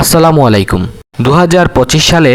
আসসালামু আলাইকুম। দু হাজার পঁচিশ সালে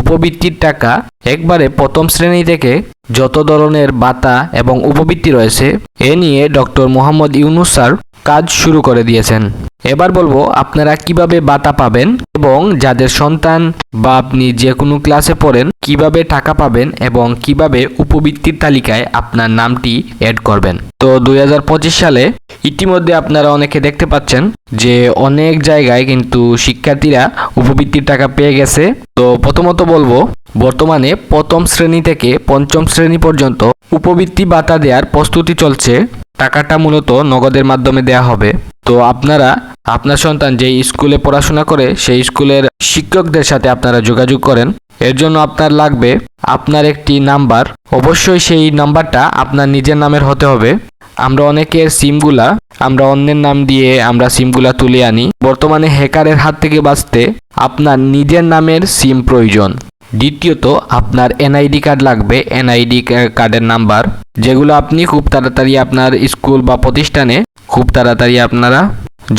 উপবৃত্তির টাকা একবারে প্রথম শ্রেণি থেকে যত ধরনের বাতা এবং উপবৃত্তি রয়েছে, এ নিয়ে ডক্টর মোহাম্মদ ইউনুস স্যার কাজ শুরু করে দিয়েছেন। এবার বলব আপনারা কীভাবে বাতা পাবেন এবং যাদের সন্তান বা আপনি যে কোনো ক্লাসে পড়েন, কীভাবে টাকা পাবেন এবং কীভাবে উপবৃত্তির তালিকায় আপনার নামটি অ্যাড করবেন। তো দুই হাজার পঁচিশ সালে ইতিমধ্যে আপনারা অনেকে দেখতে পাচ্ছেন যে অনেক জায়গায় কিন্তু শিক্ষার্থীরা উপবৃত্তির টাকা পেয়ে গেছে। তো প্রথমত বলব, বর্তমানে প্রথম শ্রেণি থেকে পঞ্চম শ্রেণি পর্যন্ত উপবৃত্তি ভাতা দেওয়ার প্রস্তুতি চলছে। টাকাটা মূলত নগদের মাধ্যমে দেয়া হবে। তো আপনারা আপনার সন্তান যে স্কুলে পড়াশোনা করে, সেই স্কুলের শিক্ষকদের সাথে আপনারা যোগাযোগ করেন। এর জন্য আপনার লাগবে আপনার একটি নাম্বার। অবশ্যই সেই নাম্বারটা আপনার নিজের নামের হতে হবে। আমরা অনেকের সিমগুলা, আমরা অন্যের নাম দিয়ে আমরা সিমগুলা তুলে আনি। বর্তমানে হ্যাকারের হাত থেকে বাঁচতে আপনার নিজের নামের সিম প্রয়োজন। দ্বিতীয়ত, আপনার এনআইডি কার্ড লাগবে, এনআইডি কার্ডের নাম্বার। যেগুলো আপনি খুব তাড়াতাড়ি আপনার স্কুল বা প্রতিষ্ঠানে খুব তাড়াতাড়ি আপনারা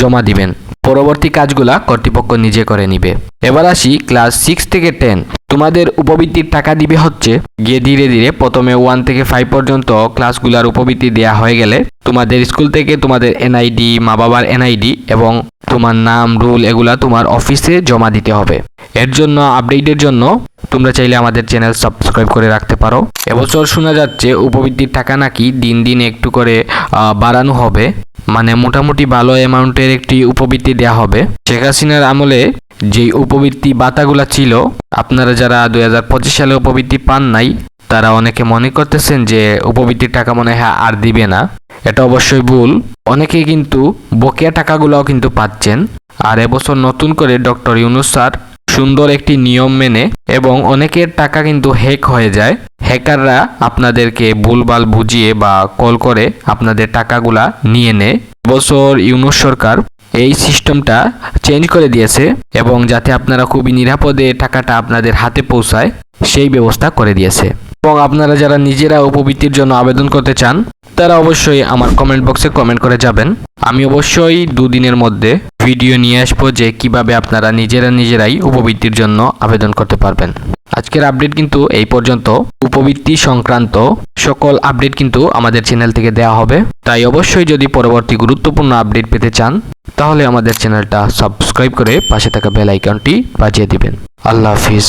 জমা দিবেন। পরবর্তী কাজগুলা কর্তৃপক্ষ নিজে করে নিবে। এবার আসি ক্লাস সিক্স থেকে টেন তোমাদের উপবৃত্তির টাকা দিবে হচ্ছে, গিয়ে ধীরে ধীরে প্রথমে ওয়ান থেকে ফাইভ পর্যন্ত ক্লাসগুলার উপবৃত্তি দেয়া হয়ে গেলে তোমাদের স্কুল থেকে তোমাদের এনআইডি মা বাবার এনআইডি এবং তোমার নাম রুল এগুলা তোমার অফিসে জমা দিতে হবে। এর জন্য আপডেটের জন্য তোমরা চাইলে আমাদের চ্যানেল সাবস্ক্রাইব করে রাখতে পারো। এবছর শোনা যাচ্ছে উপবৃত্তির টাকা নাকি দিন দিন একটু করে বাড়ানো হবে। মানে মোটামুটি ভালো অ্যামাউন্টের একটি উপবৃত্তি দেওয়া হবে। শেখ হাসিনার আমলে যেই উপবৃত্তি বাতাগুলা ছিল, আপনারা যারা দুই হাজার পঁচিশ সালে উপবৃত্তি পান নাই, তারা অনেকে মনে করতেছেন যে উপবৃত্তির টাকা মনে হয় আর দিবে না। এটা অবশ্যই ভুল। অনেকে কিন্তু বকেয়া টাকাগুলোও কিন্তু পাচ্ছেন। আর এবছর নতুন করে ডক্টর ইউনুস স্যার সুন্দর একটি নিয়ম মেনে এবং অনেকের টাকা কিন্তু হ্যাক হয়ে যায়। হ্যাকাররা আপনাদেরকে ভুলভাল বুঝিয়ে বা কল করে আপনাদের টাকাগুলা নিয়ে নেয়। বছর ইউনুস সরকার এই সিস্টেমটা চেঞ্জ করে দিয়েছে এবং যাতে আপনারা খুবই নিরাপদে টাকাটা আপনাদের হাতে পৌঁছায়, সেই ব্যবস্থা করে দিয়েছে। এবং আপনারা যারা নিজেরা উপবৃত্তির জন্য আবেদন করতে চান, তারা অবশ্যই আমার কমেন্ট বক্সে কমেন্ট করে যাবেন। আমি অবশ্যই দুদিনের মধ্যে ভিডিও নিয়ে আসব যে কীভাবে আপনারা নিজেরা নিজেরাই উপবৃত্তির জন্য আবেদন করতে পারবেন। আজকের আপডেট কিন্তু এই পর্যন্ত। উপবৃত্তি সংক্রান্ত সকল আপডেট কিন্তু আমাদের চ্যানেল থেকে দেওয়া হবে। তাই অবশ্যই যদি পরবর্তী গুরুত্বপূর্ণ আপডেট পেতে চান, তাহলে আমাদের চ্যানেলটা সাবস্ক্রাইব করে পাশে থাকা বেল আইকনটি বাজিয়ে দিবেন। আল্লাহ হাফিজ।